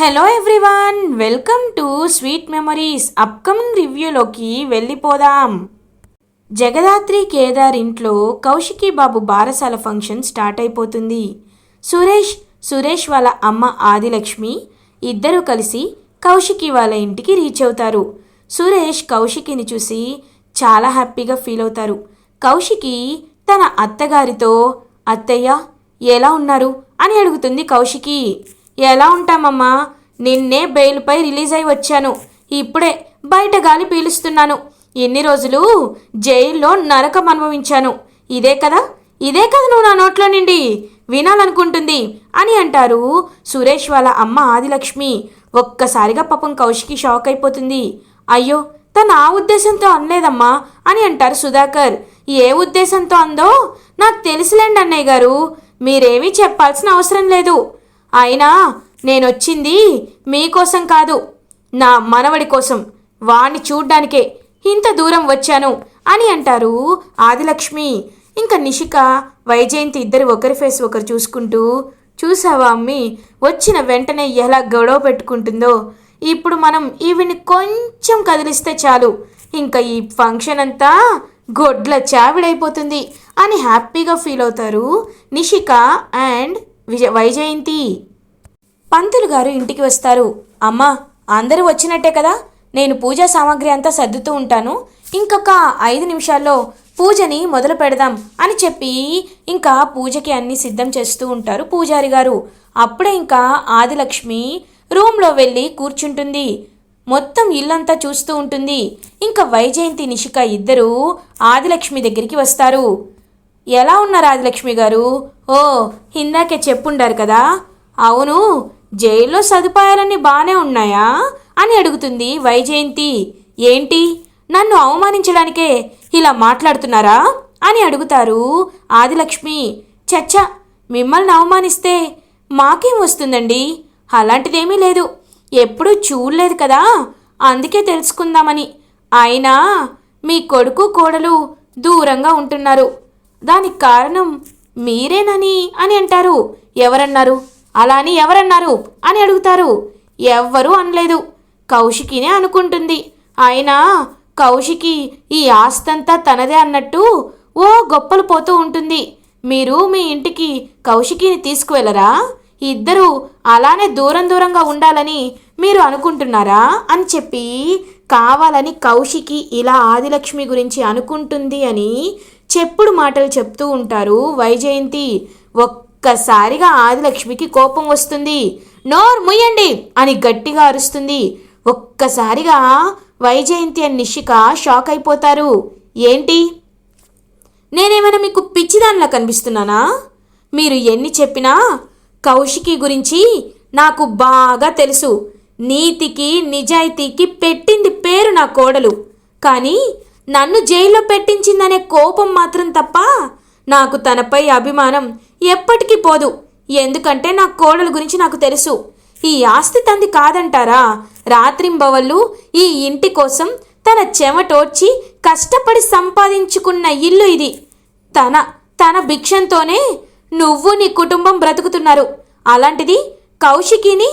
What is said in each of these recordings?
Hello everyone welcome to sweet memories upcoming రివ్యూలోకి వెళ్ళిపోదాం. జగదాత్రి కేదార్ ఇంట్లో కౌశికి బాబు బారసాల ఫంక్షన్ స్టార్ట్ అయిపోతుంది. సురేష్ సురేష్ వాళ్ళ అమ్మ ఆదిలక్ష్మి ఇద్దరూ కలిసి కౌశికి వాళ్ళ ఇంటికి రీచ్ అవుతారు. సురేష్ కౌశికిని చూసి చాలా హ్యాపీగా ఫీల్ అవుతారు. కౌశికి తన అత్తగారితో అత్తయ్య ఎలా ఉన్నారు? అని అడుగుతుంది కౌశికి. ఎలా ఉంటామమ్మా? నిన్నే బెయిల్పై రిలీజ్ అయి వచ్చాను. ఇప్పుడే బయట గాలి పీలుస్తున్నాను. ఎన్ని రోజులు జైల్లో నరకం అనుభవించాను. ఇదే కదా? ఇదే కదా నువ్వు నా నోట్లో నిండి? వినాలనుకుంటుంది అని అంటారు సురేష్ వాళ్ళ అమ్మ ఆదిలక్ష్మి. ఒక్కసారిగా పాపం కౌశికి షాక్ అయిపోతుంది. అయ్యో తను ఆ ఉద్దేశంతో అనలేదమ్మా అని అంటారు సుధాకర్. ఏ ఉద్దేశంతో అందో? నాకు తెలుసులేండి అన్నయ్య గారు. మీరేమీ చెప్పాల్సిన అవసరం లేదు. అయినా నేనొచ్చింది మీకోసం కాదు నా మనవడి కోసం. వాణ్ణి చూడ్డానికే ఇంత దూరం వచ్చాను అని అంటారు ఆదిలక్ష్మి. ఇంకా నిషిక వైజయంతి ఇద్దరు ఒకరి ఫేస్ ఒకరు చూసుకుంటూ చూసావా అమ్మి వచ్చిన వెంటనే ఎలా గొడవ పెట్టుకుంటుందో. ఇప్పుడు మనం ఈవిని కొంచెం కదిలిస్తే చాలు. ఇంకా ఈ ఫంక్షన్ అంతా గొడ్ల చావిడైపోతుంది అని హ్యాపీగా ఫీల్ అవుతారు నిషిక అండ్ విజ వైజయంతి. పంతులు గారు ఇంటికి వస్తారు. అమ్మా అందరూ వచ్చినట్టే కదా? నేను పూజా సామాగ్రి అంతా సర్దుతూ ఉంటాను. ఇంకొక ఐదు నిమిషాల్లో పూజని మొదలు పెడదాం అని చెప్పి ఇంకా పూజకి అన్ని సిద్ధం చేస్తూ ఉంటారు పూజారి గారు. అప్పుడే ఇంకా ఆదిలక్ష్మి రూమ్లో వెళ్ళి కూర్చుంటుంది. మొత్తం ఇల్లంతా చూస్తూ ఉంటుంది. ఇంకా వైజయంతి నిషిక ఇద్దరూ ఆదిలక్ష్మి దగ్గరికి వస్తారు. ఎలా ఉన్నారు ఆదిలక్ష్మి గారు? ఓ ఇందాకే చెప్పుండారు కదా. అవును జైల్లో సదుపాయాలన్నీ బాగానే ఉన్నాయా? అని అడుగుతుంది వైజయంతి. ఏంటి? నన్ను అవమానించడానికే ఇలా మాట్లాడుతున్నారా? అని అడుగుతారు ఆదిలక్ష్మి. చచ్చా మిమ్మల్ని అవమానిస్తే మాకేం వస్తుందండి? అలాంటిదేమీ లేదు. ఎప్పుడూ చూడలేదు కదా. అందుకే తెలుసుకుందామని. అయినా మీ కొడుకు కోడలు దూరంగా ఉంటున్నారు. దానికి కారణం మీరేనని అని అంటారు. ఎవరన్నారు? అలా అని ఎవరన్నారు? అని అడుగుతారు. ఎవ్వరూ అనలేదు. కౌశికినే అనుకుంటుంది. అయినా కౌశికి ఈ ఆస్తంతా తనదే అన్నట్టు ఓ గొప్పలు పోతూ ఉంటుంది. మీరు మీ ఇంటికి కౌశికిని తీసుకువెళ్ళరా? ఇద్దరు అలానే దూరం దూరంగా ఉండాలని మీరు అనుకుంటున్నారా? అని చెప్పి కావాలని కౌశికి ఇలా ఆదిలక్ష్మి గురించి అనుకుంటుంది అని చెప్పుడు మాటలు చెప్తూ ఉంటారు. వైజయంతి ఒక్కసారిగా ఆదిలక్ష్మికి కోపం వస్తుంది. నోర్ ముయ్యండి అని గట్టిగా అరుస్తుంది. ఒక్కసారిగా వైజయంతి అని నిషిక షాక్ అయిపోతారు. ఏంటి? నేనేమైనా మీకు పిచ్చిదానిలా కనిపిస్తున్నానా? మీరు ఎన్ని చెప్పినా కౌశికి గురించి నాకు బాగా తెలుసు. నీతికి నిజాయితీకి పెట్టింది పేరు నా కోడలు. కానీ నన్ను జైల్లో పెట్టించిందనే కోపం మాత్రం తప్ప నాకు తనపై అభిమానం ఎప్పటికీ పోదు. ఎందుకంటే నా కోడల గురించి నాకు తెలుసు. ఈ ఆస్తి తంది కాదంటారా? రాత్రింబవళ్ళు ఈ ఇంటి కోసం తన చెమటోడ్చి కష్టపడి సంపాదించుకున్న ఇల్లు ఇది. తన తన భిక్షంతోనే నువ్వు నీ కుటుంబం బ్రతుకుతున్నారు. అలాంటిది కౌశికిని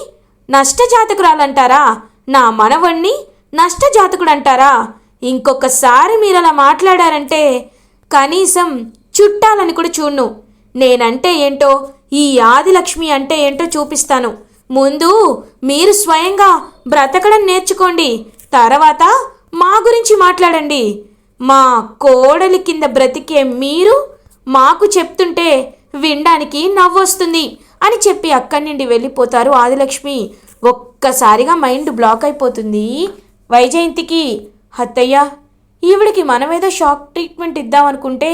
నష్టజాతకురాలంటారా? నా మనవణ్ణి నష్టజాతకుడంటారా? ఇంకొకసారి మీరు అలా మాట్లాడారంటే కనీసం చుట్టాలని కూడా చూడ్ను. నేనంటే ఏంటో ఈ ఆదిలక్ష్మి అంటే ఏంటో చూపిస్తాను. ముందు మీరు స్వయంగా బ్రతకడం నేర్చుకోండి. తర్వాత మా గురించి మాట్లాడండి. మా కోడలి కింద బ్రతికే మీరు మాకు చెప్తుంటే వినడానికి నవ్వొస్తుంది అని చెప్పి అక్కడి నుండి వెళ్ళిపోతారు ఆదిలక్ష్మి. ఒక్కసారిగా మైండ్ బ్లాక్ అయిపోతుంది. వైజయంతికి అత్తయ్య ఈవిడికి మనమేదో షాక్ ట్రీట్మెంట్ ఇద్దామనుకుంటే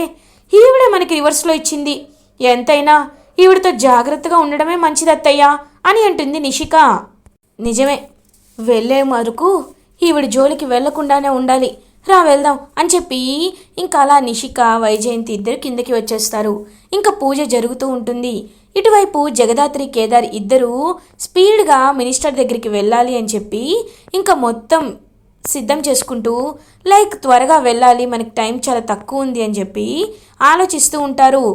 ఈవిడే మనకి రివర్స్లో ఇచ్చింది. ఎంతైనా ఈవిడతో జాగ్రత్తగా ఉండడమే మంచిది అత్తయ్య అని అంటుంది నిషిక. నిజమే. వెళ్ళే మరకు ఈవిడ జోలికి వెళ్ళకుండానే ఉండాలి. రా వెళ్దాం అని చెప్పి ఇంకా అలా నిషిక వైజయంతి ఇద్దరు కిందకి వచ్చేస్తారు. ఇంకా పూజ జరుగుతూ ఉంటుంది. ఇటువైపు జగదాత్రి కేదార్ ఇద్దరూ స్పీడ్గా మినిస్టర్ దగ్గరికి వెళ్ళాలి అని చెప్పి ఇంకా మొత్తం సిద్ధం చేసుకుంటూ లైక్ త్వరగా వెళ్ళాలి మనకి టైం చాలా తక్కువ ఉంది అని చెప్పి ఆలోచిస్తూ ఉంటారు.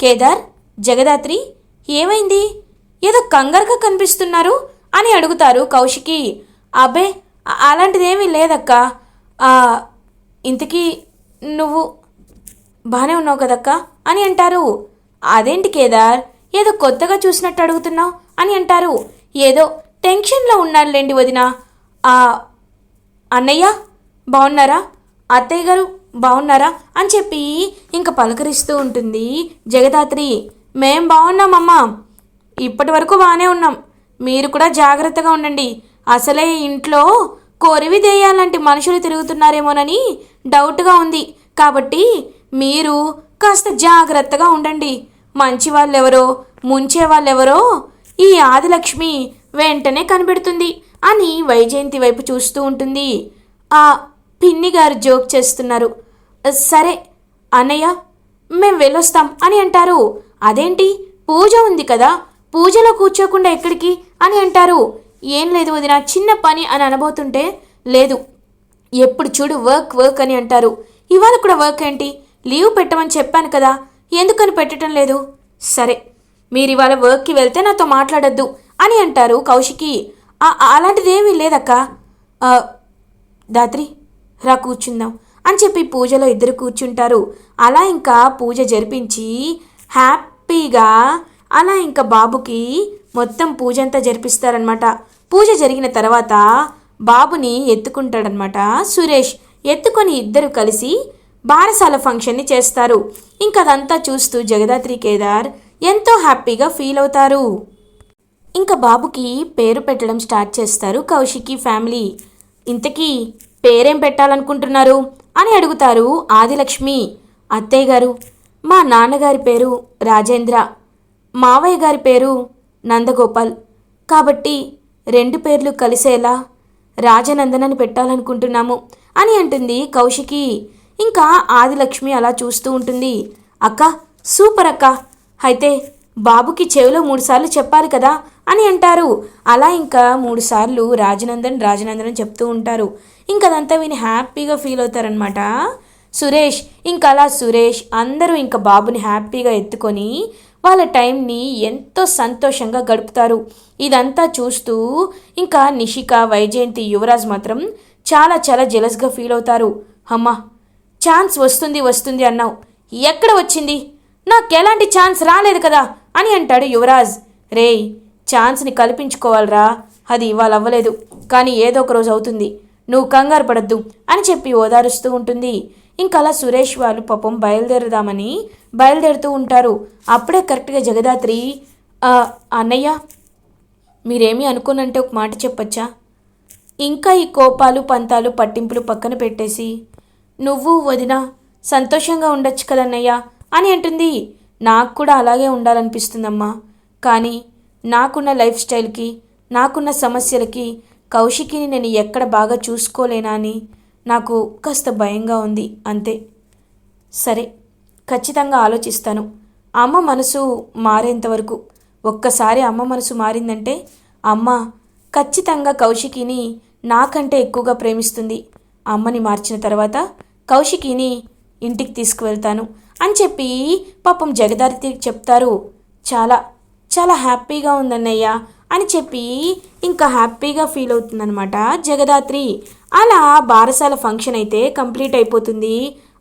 కేదార్ జగదాత్రి ఏమైంది? ఏదో కంగారుగా కనిపిస్తున్నారు అని అడుగుతారు కౌశికి. అబ్బే అలాంటిదేమీ లేదక్క. ఇంతకీ నువ్వు బాగానే ఉన్నావు కదక్క అని అంటారు. అదేంటి కేదార్? ఏదో కొత్తగా చూసినట్టు అడుగుతున్నావు అని అంటారు. ఏదో టెన్షన్లో ఉన్నారులేండి వదిన. ఆ అన్నయ్య బాగున్నారా అత్తయ్య గారు బాగున్నారా అని చెప్పి ఇంకా పలకరిస్తూ ఉంటుంది జగదాత్రి. మేం బాగున్నామమ్మా ఇప్పటి వరకు బాగానే ఉన్నాం. మీరు కూడా జాగ్రత్తగా ఉండండి. అసలే ఇంట్లో కోరివి దేయాలంటే మనుషులు తిరుగుతున్నారేమోనని డౌట్గా ఉంది. కాబట్టి మీరు కాస్త జాగ్రత్తగా ఉండండి. మంచి వాళ్ళెవరో ముంచే వాళ్ళెవరో ఈ ఆదిలక్ష్మి వెంటనే కనిపెడుతుంది. అని వైజయంతి వైపు చూస్తూ ఉంటుంది. ఆ పిన్ని గారు జోక్ చేస్తున్నారు. సరే అన్నయ్య మేం వెళ్ళొస్తాం అని అంటారు. అదేంటి? పూజ ఉంది కదా పూజలో కూర్చోకుండా ఎక్కడికి అని అంటారు. ఏం లేదు వదిన చిన్న పని అని అనబోతుంటే లేదు. ఎప్పుడు చూడు వర్క్ వర్క్ అని అంటారు. ఇవాళ కూడా వర్క్ ఏంటి? లీవ్ పెట్టమని చెప్పాను కదా ఎందుకని పెట్టడం లేదు? సరే మీరు ఇవాళ వర్క్కి వెళ్తే నాతో మాట్లాడొద్దు అని అంటారు కౌశికి. అలాంటిది అలాంటిదేమీ లేదక్క. దాత్రి రా కూర్చుందాం అని చెప్పి పూజలో ఇద్దరు కూర్చుంటారు. అలా ఇంకా పూజ జరిపించి హ్యాపీగా అలా ఇంకా బాబుకి మొత్తం పూజ అంతా జరిపిస్తారనమాట పూజ జరిగిన తర్వాత బాబుని ఎత్తుకుంటాడనమాట సురేష్ ఎత్తుకొని ఇద్దరు కలిసి బారసాల ఫంక్షన్ని చేస్తారు. ఇంకా అదంతా చూస్తూ జగదాత్రి కేదార్ ఎంతో హ్యాపీగా ఫీల్ అవుతారు. ఇంకా బాబుకి పేరు పెట్టడం స్టార్ట్ చేస్తారు కౌశికి ఫ్యామిలీ. ఇంతకీ పేరేం పెట్టాలనుకుంటున్నారు? అని అడుగుతారు ఆదిలక్ష్మి. అత్తయ్య గారు మా నాన్నగారి పేరు రాజేంద్ర. మావయ్య గారి పేరు నందగోపాల్. కాబట్టి రెండు పేర్లు కలిసేలా రాజనందనని పెట్టాలనుకుంటున్నాము అని అంటుంది కౌశికి. ఇంకా ఆదిలక్ష్మి అలా చూస్తూ ఉంటుంది. అక్క సూపర్ అక్క. అయితే బాబుకి చెవిలో మూడుసార్లు చెప్పాలి కదా అని అంటారు. అలా ఇంకా మూడుసార్లు రాజనందన్ రాజనందన్ అని చెప్తూ ఉంటారు. ఇంకా అదంతా విని హ్యాపీగా ఫీల్ అవుతారనమాట సురేష్ ఇంకా అలా సురేష్ అందరూ ఇంకా బాబుని హ్యాపీగా ఎత్తుకొని వాళ్ళ టైంని ఎంతో సంతోషంగా గడుపుతారు. ఇదంతా చూస్తూ ఇంకా నిషిక వైజయంతి యువరాజ్ మాత్రం చాలా చాలా జెలస్గా ఫీల్ అవుతారు. అమ్మా ఛాన్స్ వస్తుంది వస్తుంది అన్నావు. ఎక్కడ వచ్చింది? నాకు ఎలాంటి ఛాన్స్ రాలేదు కదా అని అంటాడు యువరాజ్. రేయ్ ఛాన్స్ని కల్పించుకోవాలరా. అది ఇవాళ అవ్వలేదు కానీ ఏదో ఒక రోజు అవుతుంది. నువ్వు కంగారు పడద్దు అని చెప్పి ఓదారుస్తూ ఉంటుంది. ఇంకా అలా సురేష్ వాళ్ళు పాపం బయలుదేరదామని బయలుదేరుతూ ఉంటారు. అప్పుడే కరెక్ట్గా జగదాత్రి అన్నయ్య మీరేమీ అనుకోనంటే ఒక మాట చెప్పచ్చా? ఇంకా ఈ కోపాలు పంతాలు పట్టింపులు పక్కన పెట్టేసి నువ్వు వదిన సంతోషంగా ఉండొచ్చు కదన్నయ్యా. అని అంటుంది. నాకు కూడా అలాగే ఉండాలనిపిస్తుందమ్మా. కానీ నాకున్న లైఫ్ స్టైల్కి నాకున్న సమస్యలకి కౌశికిని నేను ఎక్కడ బాగా చూసుకోలేనా అని నాకు కాస్త భయంగా ఉంది. అంతే. సరే ఖచ్చితంగా ఆలోచిస్తాను. అమ్మ మనసు మారేంతవరకు ఒక్కసారి అమ్మ మనసు మారిందంటే అమ్మ ఖచ్చితంగా కౌశికిని నాకంటే ఎక్కువగా ప్రేమిస్తుంది. అమ్మని మార్చిన తర్వాత కౌశికిని ఇంటికి తీసుకువెళ్తాను. అని చెప్పి పాపం జగదారి చెప్తారు. చాలా చాలా హ్యాపీగా ఉందన్నయ్య అని చెప్పి ఇంకా హ్యాపీగా ఫీల్ అవుతుందన్నమాట జగదాత్రి. అలా బారసాల ఫంక్షన్ అయితే కంప్లీట్ అయిపోతుంది.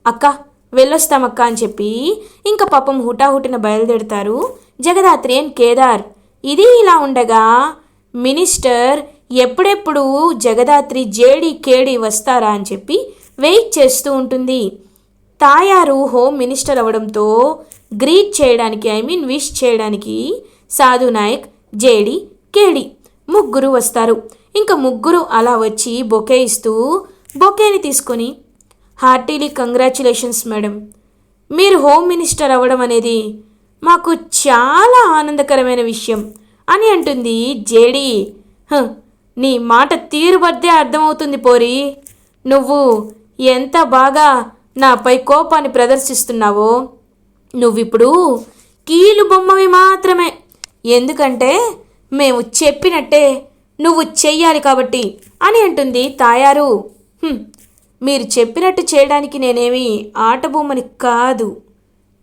అక్క వెళ్ళొస్తామక్క అని చెప్పి ఇంకా పాపం హుటాహుటిన బయలుదేరుతారు జగదాత్రి అండ్ కేదార్. ఇది ఇలా ఉండగా మినిస్టర్ ఎప్పుడెప్పుడు జగదాత్రి జేడి కేడి వస్తారా అని చెప్పి వెయిట్ చేస్తూ ఉంటుంది. తాయారు హోమ్ మినిస్టర్ అవడంతో గ్రీట్ చేయడానికి ఐ మీన్ విష్ చేయడానికి సాధు నాయక్ జేడి కేడి ముగ్గురు వస్తారు. ఇంకా ముగ్గురు అలా వచ్చి బొకే ఇస్తూ బొకేని తీసుకొని హార్టీలీ కంగ్రాచులేషన్స్ మేడం. మీరు హోమ్ మినిస్టర్ అవ్వడం అనేది మాకు చాలా ఆనందకరమైన విషయం అని అంటుంది జేడి. "హ, నీ మాట తీరుబద్దే అర్థమవుతుంది పోరి. నువ్వు ఎంత బాగా నాపై కోపాన్ని ప్రదర్శిస్తున్నావో? నువ్విప్పుడు కీలు బొమ్మవి మాత్రమే. ఎందుకంటే మేము చెప్పినట్టే నువ్వు చెయ్యాలి కాబట్టి అని అంటుంది తాయారు. మీరు చెప్పినట్టు చేయడానికి నేనేమి ఆట బొమ్మని కాదు.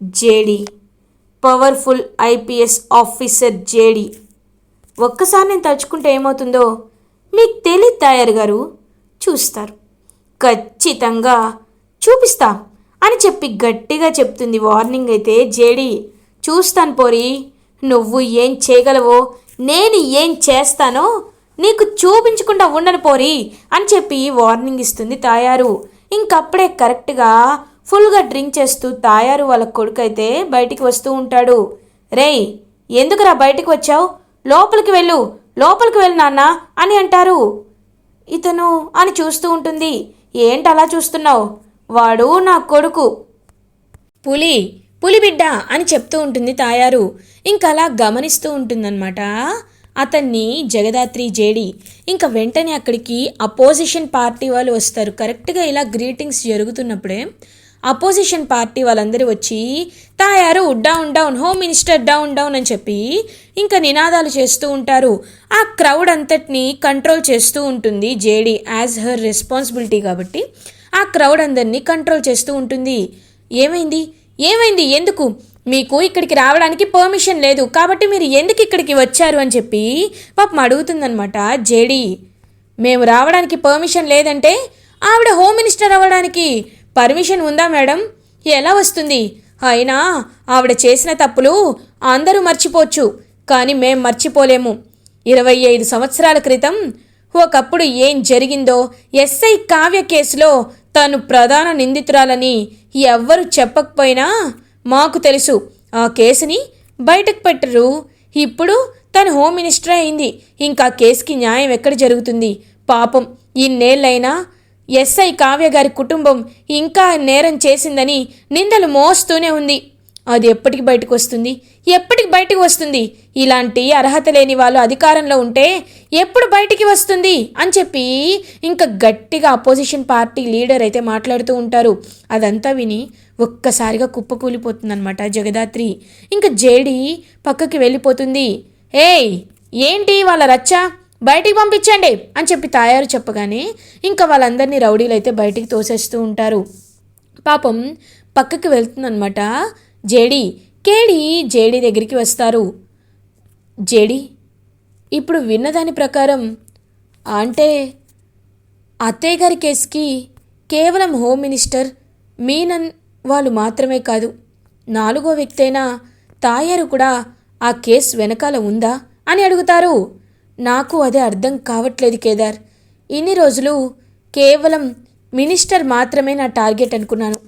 JD powerful IPS officer JD. ఒక్కసారి నేను తలుచుకుంటే ఏమవుతుందో మీకు తెలియదు తాయారు గారు. చూస్తారు. ఖచ్చితంగా చూపిస్తా అని చెప్పి గట్టిగా చెప్తుంది వార్నింగ్ అయితే. జేడి చూస్తాను పోరి నువ్వు ఏం చేయగలవో నేను ఏం చేస్తానో నీకు చూపించకుండా ఉండను పోరి అని చెప్పి వార్నింగ్ ఇస్తుంది తాయారు. ఇంకప్పుడే కరెక్ట్గా ఫుల్గా డ్రింక్ చేస్తూ తాయారు వాళ్ళ కొడుకు అయితే బయటికి వస్తూ ఉంటాడు. రేయ్ ఎందుకురా బయటికి వచ్చావు? లోపలికి వెళ్ళు లోపలికి వెళ్ళు నాన్న అని అంటారు. ఇతను అని చూస్తూ ఉంటుంది. ఏంటి అలా చూస్తున్నావు? వాడు నా కొడుకు. పులి పులిబిడ్డ అని చెప్తూ ఉంటుంది తాయారు. ఇంకా అలా గమనిస్తూ ఉంటుందన్నమాట. అతన్ని జగదాత్రి జేడి ఇంకా వెంటనే అక్కడికి అపోజిషన్ పార్టీ వాళ్ళు వస్తారు. కరెక్ట్గా ఇలా గ్రీటింగ్స్ జరుగుతున్నప్పుడే అపోజిషన్ పార్టీ వాళ్ళందరూ వచ్చి Thayaru down down home minister down down అని చెప్పి ఇంకా నినాదాలు చేస్తూ ఉంటారు. ఆ క్రౌడ్ అంతటిని కంట్రోల్ చేస్తూ ఉంటుంది జేడి యాజ్ హర్ రెస్పాన్సిబిలిటీ కాబట్టి. ఆ క్రౌడ్ అందరినీ కంట్రోల్ చేస్తూ ఉంటుంది. ఏమైంది? ఏమైంది? ఎందుకు? మీకు ఇక్కడికి రావడానికి పర్మిషన్ లేదు. కాబట్టి మీరు ఎందుకు ఇక్కడికి వచ్చారు అని చెప్పి పాపం అడుగుతుందనమాట జేడి. మేము రావడానికి పర్మిషన్ లేదంటే ఆవిడ హోమ్ మినిస్టర్ అవ్వడానికి పర్మిషన్ ఉందా మేడం? ఎలా వస్తుంది? అయినా ఆవిడ చేసిన తప్పులు అందరూ మర్చిపోవచ్చు. కానీ మేం మర్చిపోలేము. ఇరవై ఐదు సంవత్సరాల క్రితం ఒకప్పుడు ఏం జరిగిందో ఎస్ఐ కావ్య కేసులో తను ప్రధాన నిందితురాలని ఎవ్వరు చెప్పకపోయినా మాకు తెలుసు. ఆ కేసుని బయటకు పెట్టరు. ఇప్పుడు తను హోమ్ మినిస్టర్ అయింది. ఇంకా కేసుకి న్యాయం ఎక్కడ జరుగుతుంది? పాపం ఇన్నేళ్ళైనా ఎస్ఐ కావ్య గారి కుటుంబం ఇంకా నేరం చేసిందని నిందలు మోస్తూనే ఉంది. అది ఎప్పటికి బయటకు వస్తుంది? ఎప్పటికి బయటకు వస్తుంది? ఇలాంటి అర్హత లేని వాళ్ళు అధికారంలో ఉంటే ఎప్పుడు బయటికి వస్తుంది? అని చెప్పి ఇంకా గట్టిగా అపోజిషన్ పార్టీ లీడర్ అయితే మాట్లాడుతూ ఉంటారు. అదంతా విని ఒక్కసారిగా కుప్పకూలిపోతుందన్నమాట జగదాత్రి. ఇంకా జేడి పక్కకి వెళ్ళిపోతుంది. ఏయ్ ఏంటి వాళ్ళ రచ్చ? బయటికి పంపించండి అని చెప్పి తయారు చెప్పగానే ఇంకా వాళ్ళందరినీ రౌడీలు అయితే బయటికి తోసేస్తూ ఉంటారు. పాపం పక్కకి వెళ్తుందనమాట జేడి కేడి జేడి దగ్గరికి వస్తారు. జేడి ఇప్పుడు విన్నదాని ప్రకారం అంటే అత్తయ్య గారి కేసుకి కేవలం హోమ్ మినిస్టర్ మీనన్ వాళ్ళు మాత్రమే కాదు నాలుగో వ్యక్తి అయిన తాయారు కూడా ఆ కేసు వెనకాల ఉందా అని అడుగుతారు. నాకు అదే అర్థం కావట్లేదు కేదార్. ఇన్ని రోజులు కేవలం మినిస్టర్ మాత్రమే నా టార్గెట్ అనుకున్నాను.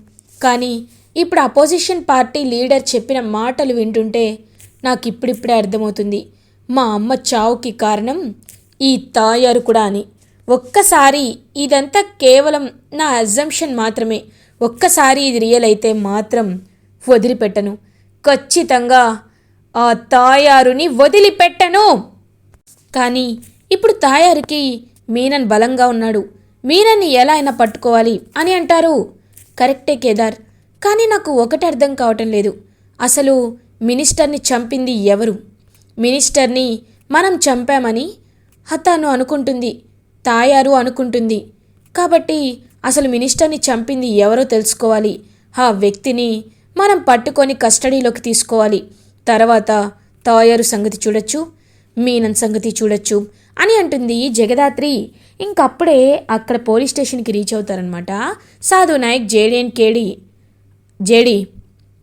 కానీ ఇప్పుడు అపోజిషన్ పార్టీ లీడర్ చెప్పిన మాటలు వింటుంటే నాకు ఇప్పుడిప్పుడే అర్థమవుతుంది. మా అమ్మ చావుకి కారణం ఈ తాయారు కూడా అని. ఒక్కసారి ఇదంతా కేవలం నా అజంప్షన్ మాత్రమే. ఒక్కసారి ఇది రియల్ అయితే మాత్రం వదిలిపెట్టను. ఖచ్చితంగా ఆ తాయారుని వదిలిపెట్టను. కానీ ఇప్పుడు తాయారుకి మీనన్ బలంగా ఉన్నాడు. మీనన్ని ఎలా అయినా పట్టుకోవాలి అని అంటారు. కరెక్టే కేదార్. కానీ నాకు ఒకటి అర్థం కావటం లేదు. అసలు మినిస్టర్ని చంపింది ఎవరు? మినిస్టర్ని మనం చంపామని హతాను అనుకుంటుంది తాయారు అనుకుంటుంది. కాబట్టి అసలు మినిస్టర్ని చంపింది ఎవరో తెలుసుకోవాలి. ఆ వ్యక్తిని మనం పట్టుకొని కస్టడీలోకి తీసుకోవాలి. తర్వాత తాయారు సంగతి చూడొచ్చు మీనన్ సంగతి చూడొచ్చు అని అంటుంది జగదాత్రి. ఇంకప్పుడే అక్కడ పోలీస్ స్టేషన్కి రీచ్ అవుతారనమాట సాధు నాయక్ జేడిఎన్ కేడి. జేడి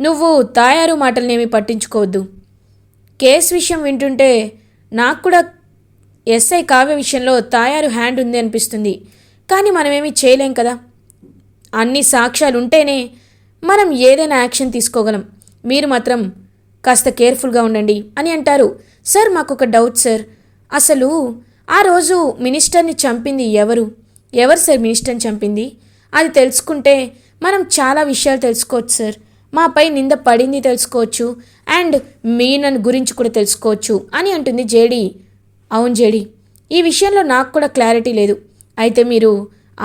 నువ్వు తాయారు మాటలనేమి పట్టించుకోవద్దు. కేసు విషయం వింటుంటే నాకు కూడా ఎస్ఐ కావ్య విషయంలో తాయారు హ్యాండ్ ఉంది అనిపిస్తుంది. కానీ మనమేమి చేయలేం కదా. అన్ని సాక్ష్యాలు ఉంటేనే మనం ఏదైనా యాక్షన్ తీసుకోగలం. మీరు మాత్రం కాస్త కేర్ఫుల్గా ఉండండి అని అంటారు. సార్ మాకు ఒక డౌట్ సార్. అసలు ఆ రోజు మినిస్టర్ని చంపింది ఎవరు? ఎవరు సార్ మినిస్టర్ని చంపింది? అది తెలుసుకుంటే మనం చాలా విషయాలు తెలుసుకోవచ్చు సార్ మాపై నింద పడింది తెలుసుకోవచ్చు అండ్ మీనన్ గురించి కూడా తెలుసుకోవచ్చు అని అంటుంది జేడి. అవును జేడి ఈ విషయంలో నాకు కూడా క్లారిటీ లేదు. అయితే మీరు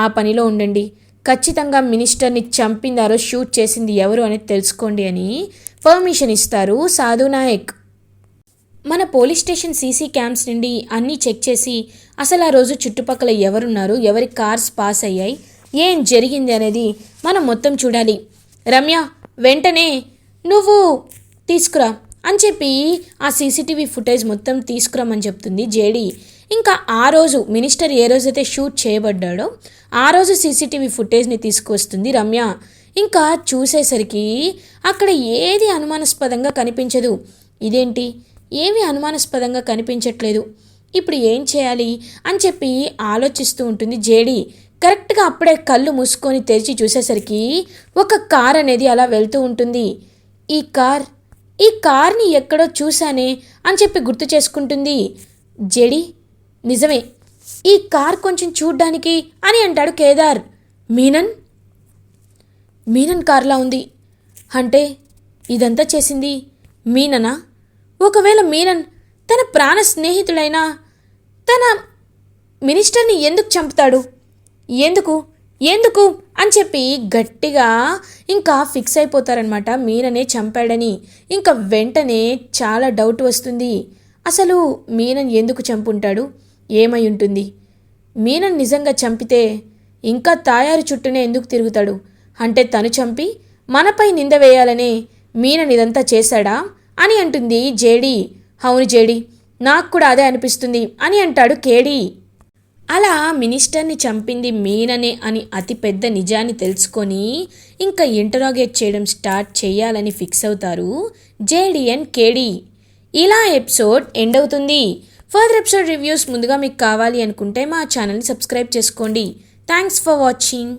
ఆ పనిలో ఉండండి. ఖచ్చితంగా మినిస్టర్ని చంపిందారో షూట్ చేసింది ఎవరు అనేది తెలుసుకోండి అని పర్మిషన్ ఇస్తారు సాధు నాయక్. మన పోలీస్ స్టేషన్ సీసీ క్యామ్స్ నుండి అన్నీ చెక్ చేసి అసలు ఆ రోజు చుట్టుపక్కల ఎవరున్నారు ఎవరి కార్స్ పాస్ అయ్యాయి ఏం జరిగింది అనేది మనం మొత్తం చూడాలి. రమ్య వెంటనే నువ్వు తీసుకురా అని చెప్పి ఆ సీసీటీవీ ఫుటేజ్ మొత్తం తీసుకురమ్మని చెప్తుంది జేడీ. ఇంకా ఆ రోజు మినిస్టర్ ఏ రోజైతే షూట్ చేయబడ్డాడో ఆ రోజు సీసీటీవీ ఫుటేజ్ని తీసుకువస్తుంది రమ్య. ఇంకా చూసేసరికి అక్కడ ఏది అనుమానాస్పదంగా కనిపించదు. ఇదేంటి? ఏమీ అనుమానాస్పదంగా కనిపించట్లేదు. ఇప్పుడు ఏం చేయాలి అని చెప్పి ఆలోచిస్తూ ఉంటుంది జేడి. కరెక్ట్గా అప్పుడే కళ్ళు మూసుకొని తెరిచి చూసేసరికి ఒక కార్ అనేది అలా వెళ్తూ ఉంటుంది. ఈ కార్ ఈ కార్ని ఎక్కడో చూశానే అని చెప్పి గుర్తు చేసుకుంటుంది. జెడి నిజమే ఈ కార్ కొంచెం చూడ్డానికి అని అంటాడు కేదార్. మీనన్? మీనన్ కార్లా ఉంది. అంటే ఇదంతా చేసింది మీననా? ఒకవేళ మీనన్ తన ప్రాణ స్నేహితుడైనా తన మినిస్టర్ని ఎందుకు చంపుతాడు? ఎందుకు? ఎందుకు? అని చెప్పి గట్టిగా ఇంకా ఫిక్స్ అయిపోతారనమాట మీననే చంపాడని. ఇంకా వెంటనే చాలా డౌట్ వస్తుంది. అసలు మీనన్ ఎందుకు చంపుంటాడు? ఏమై ఉంటుంది? మీనన్ నిజంగా చంపితే ఇంకా తాయారు చుట్టూనే ఎందుకు తిరుగుతాడు? అంటే తను చంపి మనపై నింద వేయాలనే మీనన్ ఇదంతా చేశాడా? అని అంటుంది జేడి. అవును జేడి నాకు కూడా అదే అనిపిస్తుంది అని అంటాడు కేడీ. అలా మినిస్టర్ని చంపింది మీననే అని అతి పెద్ద నిజాన్ని తెలుసుకొని ఇంకా ఇంటరాగేట్ చేయడం స్టార్ట్ చేయాలని ఫిక్స్ అవుతారు జేడిఎన్ కేడీ. ఇలా ఎపిసోడ్ ఎండ్ అవుతుంది. ఫర్దర్ ఎపిసోడ్ రివ్యూస్ ముందుగా మీకు కావాలి అనుకుంటే మా ఛానల్ని సబ్స్క్రైబ్ చేసుకోండి. Thanks for watching.